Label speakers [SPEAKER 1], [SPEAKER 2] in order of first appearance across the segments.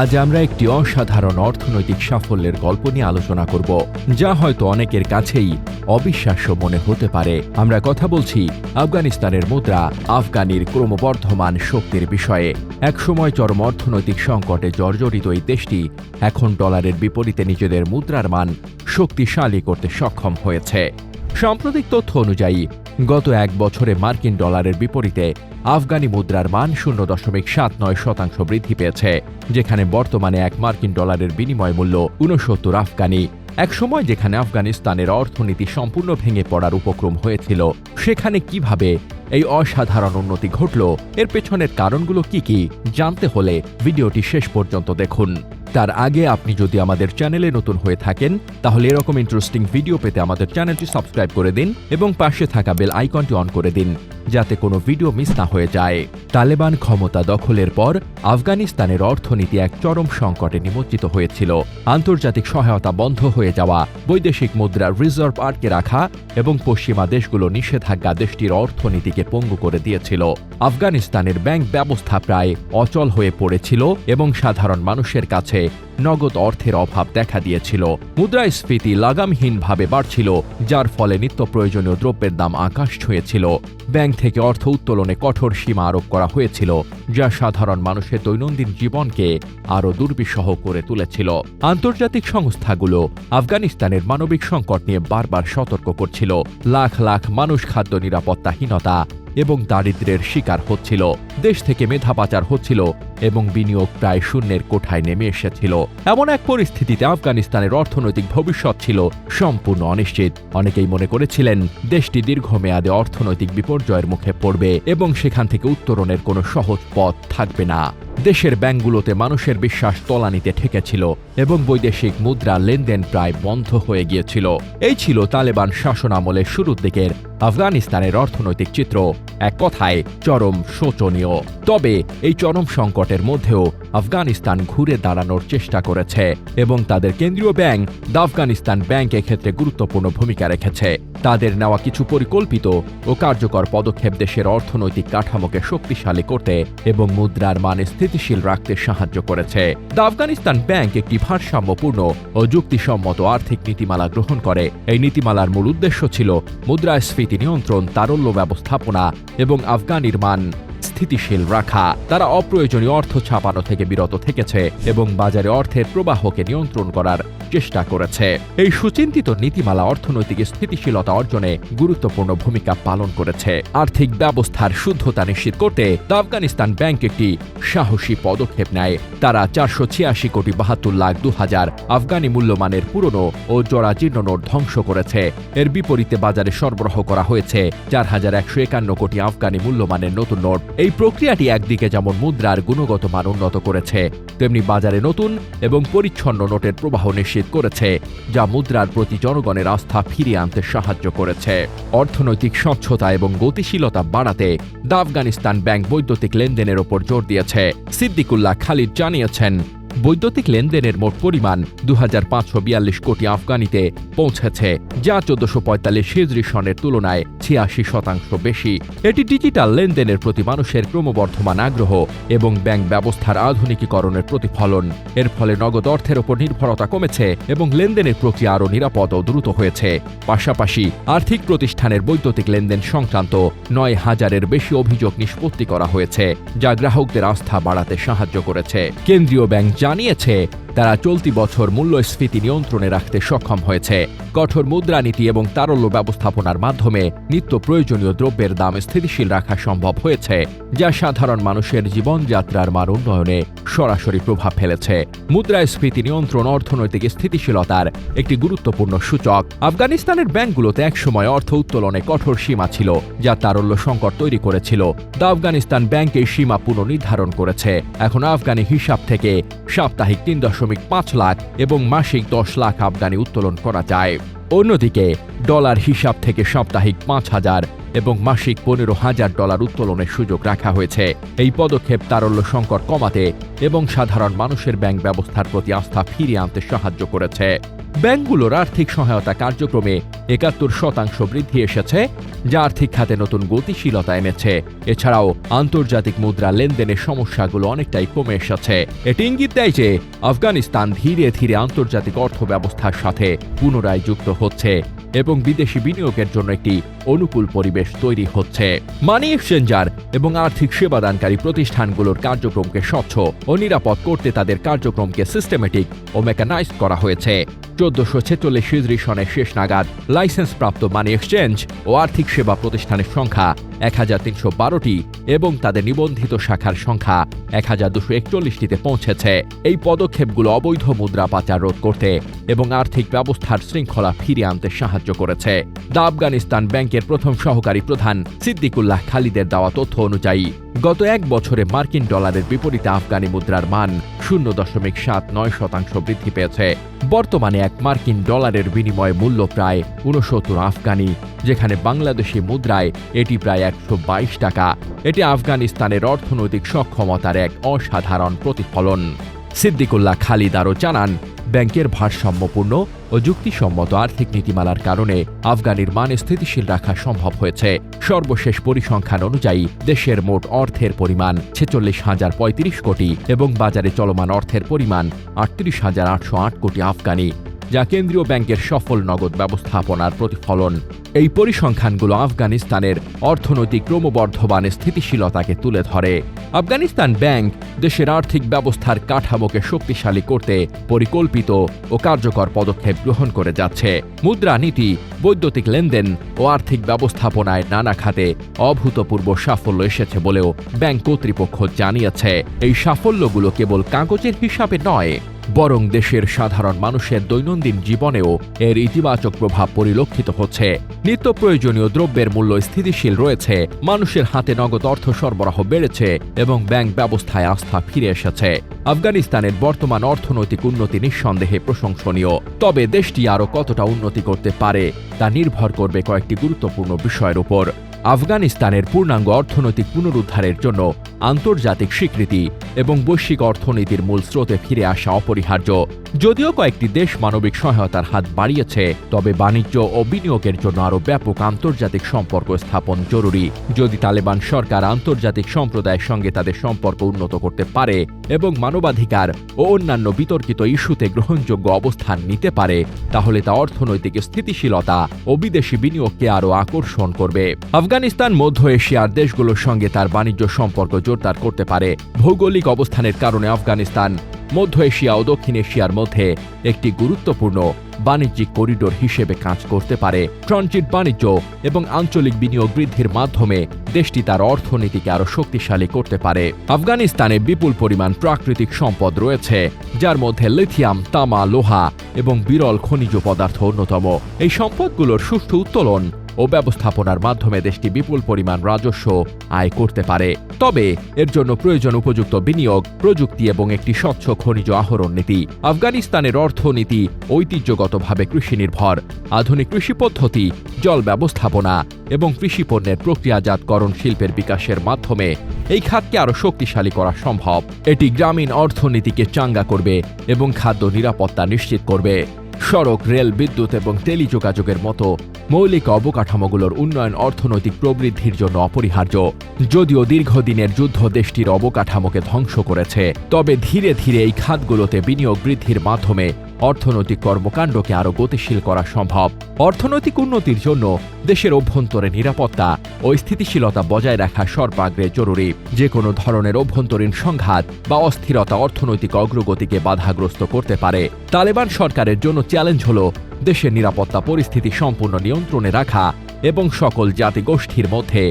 [SPEAKER 1] আজ আমরা একটি অসাধারণ অর্থনৈতিক সাফল্যের গল্প নিয়ে আলোচনা করব, যা হয়তো অনেকের কাছেই অবিশ্বাস্য মনে হতে পারে। আমরা কথা বলছি আফগানিস্তানের মুদ্রা, আফগানির ক্রমবর্ধমান শক্তির বিষয়ে। একসময় চরম অর্থনৈতিক সংকটে জর্জরিত এই দেশটি, এখন ডলারের বিপরীতে নিজেদের মুদ্রার মান শক্তিশালী করতে সক্ষম হয়েছে। সাম্প্রতিক তথ্য অনুযায়ী গত এক বছরে মার্কিন ডলারের বিপরীতে আফগানি মুদ্রার মান শূন্য দশমিক সাত নয় শতাংশ বৃদ্ধি পেয়েছে, যেখানে বর্তমানে এক মার্কিন ডলারের বিনিময় মূল্য ঊনসত্তর আফগানি। এক সময় যেখানে আফগানিস্তানের অর্থনীতি সম্পূর্ণ ভেঙে পড়ার উপক্রম হয়েছিল, সেখানে কীভাবে এই অসাধারণ উন্নতি ঘটল, এর পেছনের কারণগুলো কি কি, জানতে হলে ভিডিওটি শেষ পর্যন্ত দেখুন। তার আগে আপনি যদি আমাদের চ্যানেলে নতুন হয়ে থাকেন, তাহলে এরকম ইন্টারেস্টিং ভিডিও পেতে আমাদের চ্যানেলটি সাবস্ক্রাইব করে দিন এবং পাশে থাকা বেল আইকনটি অন করে দিন। যাতে কোনো ভিডিও মিস না হয়ে যায়। তালেবান ক্ষমতা দখলের পর আফগানিস্তানের অর্থনীতি এক চরম সংকটে নিমজ্জিত হয়েছিল। আন্তর্জাতিক সহায়তা বন্ধ হয়ে যাওয়া, বৈদেশিক মুদ্রা রিজার্ভ আটকে রাখা এবং পশ্চিমা দেশগুলো নিষেধাজ্ঞা দেশটির অর্থনীতিকে পঙ্গু করে দিয়েছিল। আফগানিস্তানের ব্যাংক ব্যবস্থা প্রায় অচল হয়ে পড়েছিল এবং সাধারণ মানুষের কাছে নগদ অর্থের অভাব দেখা দিয়েছিল। মুদ্রাস্ফীতি লাগামহীনভাবে বাড়ছিল, যার ফলে নিত্য প্রয়োজনীয় দ্রব্যের দাম আকাশ ছুঁয়েছিল। ব্যাংক থেকে অর্থ উত্তোলনে কঠোর সীমা আরোপ করা হয়েছিল, যা সাধারণ মানুষের দৈনন্দিন জীবনকে আরও দুর্বিষহ করে তুলেছিল। আন্তর্জাতিক সংস্থাগুলো আফগানিস্তানের মানবিক সংকট নিয়ে বারবার সতর্ক করছিল। লাখ লাখ মানুষ খাদ্য নিরাপত্তাহীনতা এবং দারিদ্রের শিকার হচ্ছিল। দেশ থেকে মেধা পাচার হচ্ছিল এবং বিনিয়োগ প্রায় শূন্যের কোঠায় নেমে এসেছিল। এমন এক পরিস্থিতিতে আফগানিস্তানের অর্থনৈতিক ভবিষ্যৎ ছিল সম্পূর্ণ অনিশ্চিত। অনেকেই মনে করেছিলেন, দেশটি দীর্ঘমেয়াদে অর্থনৈতিক বিপর্যয়ের মুখে পড়বে এবং সেখান থেকে উত্তরণের কোনো সহজ পথ থাকবে না। দেশের ব্যাংকগুলোতে মানুষের বিশ্বাস তলানিতে ঠেকেছিল এবং বৈদেশিক মুদ্রা লেনদেন প্রায় বন্ধ হয়ে গিয়েছিল। এই ছিল তালেবান শাসনামলের শুরুর দিকের আফগানিস্তানের অর্থনৈতিক চিত্র। এক কথায়, চরম শোচনীয়। তবে এই চরম সংকটের মধ্যেও আফগানিস্তান ঘুরে দাঁড়ানোর চেষ্টা করেছে এবং তাদের কেন্দ্রীয় ব্যাংক দ্য আফগানিস্তান ব্যাংক এক্ষেত্রে গুরুত্বপূর্ণ ভূমিকা রেখেছে। তাদের নেওয়া কিছু পরিকল্পিত ও কার্যকর পদক্ষেপ দেশের অর্থনৈতিক কাঠামোকে শক্তিশালী করতে এবং মুদ্রার মান স্থিতিশীল রাখতে সাহায্য করেছে। দ্য আফগানিস্তান ব্যাংক একটি ভারসাম্যপূর্ণ ও যুক্তিসম্মত আর্থিক নীতিমালা গ্রহণ করে। এই নীতিমালার মূল উদ্দেশ্য ছিল মুদ্রাস্ফীতি নিয়ন্ত্রণ, তারল্য ব্যবস্থাপনা এবং আফগান মান। স্থিতিশীল রাখা। তারা অপ্রয়োজনীয় অর্থ ছাপানো থেকে বিরত থেকেছে এবং বাজারে অর্থের প্রবাহকে নিয়ন্ত্রণ করার চেষ্টা করেছে। এই সুচিন্তিত নীতিমালা অর্থনৈতিক স্থিতিশীলতা অর্জনে গুরুত্বপূর্ণ ভূমিকা পালন করেছে। আর্থিক ব্যবস্থার শুদ্ধতা নিশ্চিত করতে আফগানিস্তান ব্যাংক একটি সাহসী পদক্ষেপ নেয়। তারা চারশো ছিয়াশি কোটি বাহাত্তর লাখ দু হাজার আফগানি মূল্যমানের পুরনো ও জরাজীর্ণ নোট ধ্বংস করেছে। এর বিপরীতে বাজারে সরবরাহ করা হয়েছে চার হাজার একশো একান্ন কোটি আফগানি মূল্যমানের নতুন নোট। এই প্রক্রিয়াটি একদিকে যেমন মুদ্রার গুণগত মান উন্নত করেছে, তেমনি বাজারে নতুন এবং পরিচ্ছন্ন নোটের প্রবাহ নিশ্চিত করেছে, যা মুদ্রার প্রতি জনগণের আস্থা ফিরিয়ে আনতে সাহায্য করেছে। অর্থনৈতিক স্বচ্ছতা এবং গতিশীলতা বাড়াতে দা আফগানিস্তান ব্যাংক বৈদ্যুতিক লেনদেনের ওপর জোর দিয়েছে, সিদ্দিকুল্লাহ খালিদ জানিয়েছেন। বৈদ্যুতিক লেনদেনের মোট পরিমাণ দু হাজার পাঁচশো বিয়াল্লিশ কোটি আফগানিতে পৌঁছেছে, যা চোদ্দশো পঁয়তাল্লিশ সনের তুলনায় ছিয়াশি শতাংশ বেশি। এটি ডিজিটাল লেনদেনের প্রতি মানুষের ক্রমবর্ধমান আগ্রহ এবং ব্যাংক ব্যবস্থার আধুনিকীকরণের প্রতিফলন। এর ফলে নগদ অর্থের ওপর নির্ভরতা কমেছে এবং লেনদেনের প্রক্রিয়া আরও নিরাপদ ও দ্রুত হয়েছে। পাশাপাশি, আর্থিক প্রতিষ্ঠানের বৈদ্যুতিক লেনদেন সংক্রান্ত নয় হাজারের বেশি অভিযোগ নিষ্পত্তি করা হয়েছে, যা গ্রাহকদের আস্থা বাড়াতে সাহায্য করেছে। কেন্দ্রীয় ব্যাংক জানিয়েছে তারা চলতি বছর মূল্যস্ফীতি নিয়ন্ত্রণে রাখতে সক্ষম হয়েছে। কঠোর মুদ্রানীতি এবং তারল্য ব্যবস্থাপনার মাধ্যমে নিত্য প্রয়োজনীয় দ্রব্যের দাম স্থিতিশীল রাখা সম্ভব হয়েছে, যা সাধারণ মানুষের জীবনযাত্রার মান উন্নয়নে সরাসরি প্রভাব ফেলেছে। মুদ্রাস্ফীতি নিয়ন্ত্রণ অর্থনৈতিক স্থিতিশীলতার একটি গুরুত্বপূর্ণ সূচক। আফগানিস্তানের ব্যাংকগুলোতে একসময় অর্থ উত্তোলনে কঠোর সীমা ছিল, যা তারল্য সংকট তৈরি করেছিল। দ্য আফগানিস্তান ব্যাংক এই সীমা পুনর্নির্ধারণ করেছে। এখন আফগানি হিসাব থেকে সাপ্তাহিক তিন দশমিক পাঁচ লাখ এবং মাসিক দশ লাখ আমদানি উত্তোলন করা যায়। অন্যদিকে, ডলার হিসাব থেকে সাপ্তাহিক পাঁচ হাজার এবং মাসিক পনেরো হাজার ডলার উত্তোলনের সুযোগ রাখা হয়েছে। এই পদক্ষেপ তারল্য সংকট কমাতে এবং সাধারণ মানুষের ব্যাংক ব্যবস্থার প্রতি আস্থা ফিরিয়ে আনতে সাহায্য করেছে। ব্যাংকগুলোর আর্থিক সহায়তা কার্যক্রমে একাত্তর শতাংশ বৃদ্ধি এসেছে, যা আর্থিক খাতে নতুন গতিশীলতা এনেছে। এছাড়াও আন্তর্জাতিক মুদ্রা লেনদেনের সমস্যাগুলো অনেকটাই কমে এসেছে। এটি ইঙ্গিত দেয় যে আফগানিস্তান ধীরে ধীরে আন্তর্জাতিক অর্থ ব্যবস্থার সাথে পুনরায় যুক্ত হচ্ছে এবং বিদেশি বিনিয়োগের জন্য একটি অনুকূল পরিবেশ তৈরি হচ্ছে। মানি এক্সচেঞ্জার এবং আর্থিক সেবাদানকারী প্রতিষ্ঠানগুলোর কার্যক্রমকে স্বচ্ছ ও নিরাপদ করতে তাদের কার্যক্রমকে সিস্টেমেটিক ও মেকানাইজ করা হয়েছে। চোদ্দশো ছেচল্লিশ সনের শেষ নাগাদ লাইসেন্সপ্রাপ্ত মানি এক্সচেঞ্জ ও আর্থিক সেবা প্রতিষ্ঠানের সংখ্যা এক হাজার এবং তাদের নিবন্ধিত শাখার সংখ্যা এক হাজার দুশো একচল্লিশটিতে পৌঁছেছে। এই পদক্ষেপগুলো অবৈধ মুদ্রা পাচার রোধ করতে এবং আর্থিক ব্যবস্থার শৃঙ্খলা ফিরিয়ে আনতে সাহায্য করেছে। দ্য আফগানিস্তান ব্যাংকের প্রথম সহকারী প্রধান সিদ্দিকুল্লাহ খালিদের দেওয়া তথ্য অনুযায়ী, গত এক বছরে মার্কিন ডলারের বিপরীতে আফগানি মুদ্রার মান শূন্য দশমিক সাত নয় শতাংশ বৃদ্ধি পেয়েছে। বর্তমানে এক মার্কিন ডলারের বিনিময় মূল্য প্রায় ঊনসত্তর আফগানি, যেখানে বাংলাদেশি মুদ্রায় এটি প্রায় একশো বাইশ টাকা। এটি আফগানিস্তানের অর্থনৈতিক সক্ষমতার এক অসাধারণ প্রতিফলন। সিদ্দিকুল্লাহ খালিদ আরও জানান, ব্যাংকের ভারসাম্যপূর্ণ ও যুক্তিসম্মত আর্থিক নীতিমালার কারণে আফগানির মান স্থিতিশীল রাখা সম্ভব হয়েছে। সর্বশেষ পরিসংখ্যান অনুযায়ী, দেশের মোট অর্থের পরিমাণ ছেচল্লিশ হাজার পঁয়ত্রিশ কোটি এবং বাজারে চলমান অর্থের পরিমাণ আটত্রিশ হাজার আটশো আট কোটি আফগানি। যা কেন্দ্রীয় ব্যাংকের সফল নগদ ব্যবস্থাপনার প্রতিফলন। এই পরিসংখ্যানগুলো আফগানিস্তানের অর্থনৈতিক ক্রমবর্ধমান স্থিতিশীলতাকে তুলে ধরে। আফগানিস্তান ব্যাংক দেশের আর্থিক ব্যবস্থার কাঠামোকে শক্তিশালী করতে পরিকল্পিত ও কার্যকর পদক্ষেপ গ্রহণ করে যাচ্ছে। মুদ্রা নীতি, বৈদ্যুতিক লেনদেন ও আর্থিক ব্যবস্থাপনায় নানা খাতে অভূতপূর্ব সাফল্য এসেছে বলেও ব্যাংক কর্তৃপক্ষ জানিয়েছে। এই সাফল্যগুলো কেবল কাগজের হিসাবে নয় বরং দেশের সাধারণ মানুষের দৈনন্দিন জীবনেও এর ইতিবাচক প্রভাব পরিলক্ষিত হচ্ছে। নিত্য প্রয়োজনীয় দ্রব্যের মূল্য স্থিতিশীল রয়েছে, মানুষের হাতে নগদ অর্থ সরবরাহ বেড়েছে এবং ব্যাংক ব্যবস্থায় আস্থা ফিরে এসেছে। আফগানিস্তানের বর্তমান অর্থনৈতিক উন্নতি নিঃসন্দেহে প্রশংসনীয়, তবে দেশটি আরও কতটা উন্নতি করতে পারে তা নির্ভর করবে কয়েকটি গুরুত্বপূর্ণ বিষয়ের উপর। আফগানিস্তানের পূর্ণাঙ্গ অর্থনৈতিক পুনরুদ্ধারের জন্য আন্তর্জাতিক স্বীকৃতি এবং বৈশ্বিক অর্থনীতির মূল স্রোতে ফিরে আসা অপরিহার্য। যদিও কয়েকটি দেশ মানবিক সহায়তার হাত বাড়িয়েছে, তবে বাণিজ্য ও বিনিয়োগের জন্য আরও ব্যাপক আন্তর্জাতিক সম্পর্ক স্থাপন জরুরি। যদি তালেবান সরকার আন্তর্জাতিক সম্প্রদায়ের সঙ্গে তাদের সম্পর্ক উন্নত করতে পারে এবং মানবাধিকার ও অন্যান্য বিতর্কিত ইস্যুতে গ্রহণযোগ্য অবস্থান নিতে পারে, তাহলে তা অর্থনৈতিক স্থিতিশীলতা ও বিদেশি বিনিয়োগকে আরও আকর্ষণ করবে। আফগানিস্তান, মধ্য এশিয়ার দেশগুলোর সঙ্গে তার বাণিজ্য সম্পর্ক জোরদার করতে পারে ভৌগোলিক অবস্থানের কারণে আফগানিস্তান, মধ্য এশিয়া ও দক্ষিণ এশিয়ার মধ্যে একটি গুরুত্বপূর্ণ বাণিজ্যিক করিডোর হিসেবে কাজ করতে পারে। ট্রানজিট বাণিজ্য এবং আঞ্চলিক বিনিয়োগ বৃদ্ধির মাধ্যমে দেশটি তার অর্থনীতিকে আরও শক্তিশালী করতে পারে। আফগানিস্তানে বিপুল পরিমাণ প্রাকৃতিক সম্পদ রয়েছে, যার মধ্যে লিথিয়াম, তামা, লোহা এবং বিরল খনিজ পদার্থ অন্যতম। এই সম্পদগুলোর সুষ্ঠু উত্তোলন ও ব্যবস্থাপনার মাধ্যমে দেশটি বিপুল পরিমাণ রাজস্ব আয় করতে পারে। তবে, এর জন্য প্রয়োজন উপযুক্ত বিনিয়োগ, প্রযুক্তি এবং একটি স্বচ্ছ খনিজ আহরণ নীতি। আফগানিস্তানের অর্থনীতি ঐতিহ্যগতভাবে কৃষি নির্ভর আধুনিক কৃষি পদ্ধতি, জল ব্যবস্থাপনা এবং কৃষি পণ্যের প্রক্রিয়াজাতকরণ শিল্পের বিকাশের মাধ্যমে এই খাতকে আরও শক্তিশালী করা সম্ভব। এটি গ্রামীণ অর্থনীতিকে চাঙ্গা করবে এবং খাদ্য নিরাপত্তা নিশ্চিত করবে। সড়ক, রেল, বিদ্যুৎ এবং টেলিযোগাযোগের মতো মৌলিক অবকাঠামোগুলোর উন্নয়ন অর্থনৈতিক প্রবৃদ্ধির জন্য অপরিহার্য। যদিও দীর্ঘদিনের যুদ্ধ দেশটির অবকাঠামোকে ধ্বংস করেছে, তবে ধীরে ধীরে এই খাতগুলোতে বিনিয়োগ বৃদ্ধির মাধ্যমে অর্থনৈতিক কর্মকাণ্ডকে আরও গতিশীল করা সম্ভব। অর্থনৈতিক উন্নতির জন্য দেশের অভ্যন্তরে নিরাপত্তা ও স্থিতিশীলতা বজায় রাখা সর্বাগ্রে জরুরি। যে কোনো ধরনের অভ্যন্তরীণ সংঘাত বা অস্থিরতা অর্থনৈতিক অগ্রগতিকে বাধাগ্রস্ত করতে পারে। তালেবান সরকারের জন্য চ্যালেঞ্জ হল দেশের নিরাপত্তা পরিস্থিতি সম্পূর্ণ নিয়ন্ত্রণে রাখা এবং সকল জাতিগোষ্ঠীর মধ্যে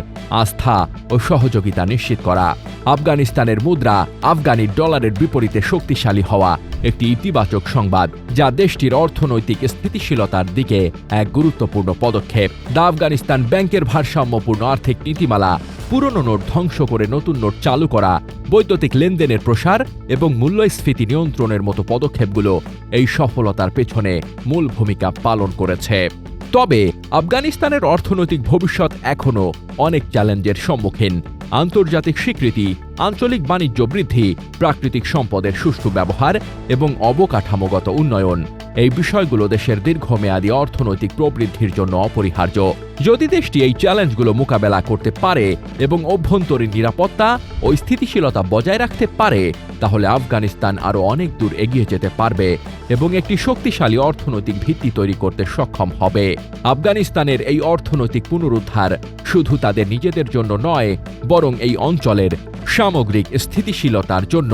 [SPEAKER 1] আস্থা ও সহযোগিতা নিশ্চিত করা। আফগানিস্তানের মুদ্রা আফগানি ডলারের বিপরীতে শক্তিশালী হওয়া একটি ইতিবাচক সংবাদ, যা দেশটির অর্থনৈতিক স্থিতিশীলতার দিকে এক গুরুত্বপূর্ণ পদক্ষেপ। দ্য আফগানিস্তান ব্যাংকের ভারসাম্যপূর্ণ আর্থিক নীতিমালা পুরনো নোট ধ্বংস করে নতুন নোট চালু করা, বৈদ্যুতিক লেনদেনের প্রসার এবং মূল্যস্ফীতি নিয়ন্ত্রণের মতো পদক্ষেপগুলো এই সফলতার পেছনে মূল ভূমিকা পালন করেছে। তবে আফগানিস্তানের অর্থনৈতিক ভবিষ্যৎ এখনও অনেক চ্যালেঞ্জের সম্মুখীন। আন্তর্জাতিক স্বীকৃতি, আঞ্চলিক বাণিজ্য বৃদ্ধি, প্রাকৃতিক সম্পদের সুষ্ঠু ব্যবহার এবং অবকাঠামোগত উন্নয়ন এই বিষয়গুলো দেশের দীর্ঘমেয়াদী অর্থনৈতিক প্রবৃদ্ধির জন্য অপরিহার্য। যদি দেশটি এই চ্যালেঞ্জগুলো মোকাবেলা করতে পারে এবং অভ্যন্তরীণ নিরাপত্তা ও স্থিতিশীলতা বজায় রাখতে পারে, তাহলে আফগানিস্তান আরও অনেক দূর এগিয়ে যেতে পারবে। এবং একটি শক্তিশালী অর্থনৈতিক ভিত্তি তৈরি করতে সক্ষম হবে। আফগানিস্তানের এই অর্থনৈতিক পুনরুদ্ধার শুধু তাদের নিজেদের জন্য নয়, বরং এই অঞ্চলের সামগ্রিক স্থিতিশীলতার জন্য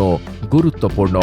[SPEAKER 1] গুরুত্বপূর্ণ।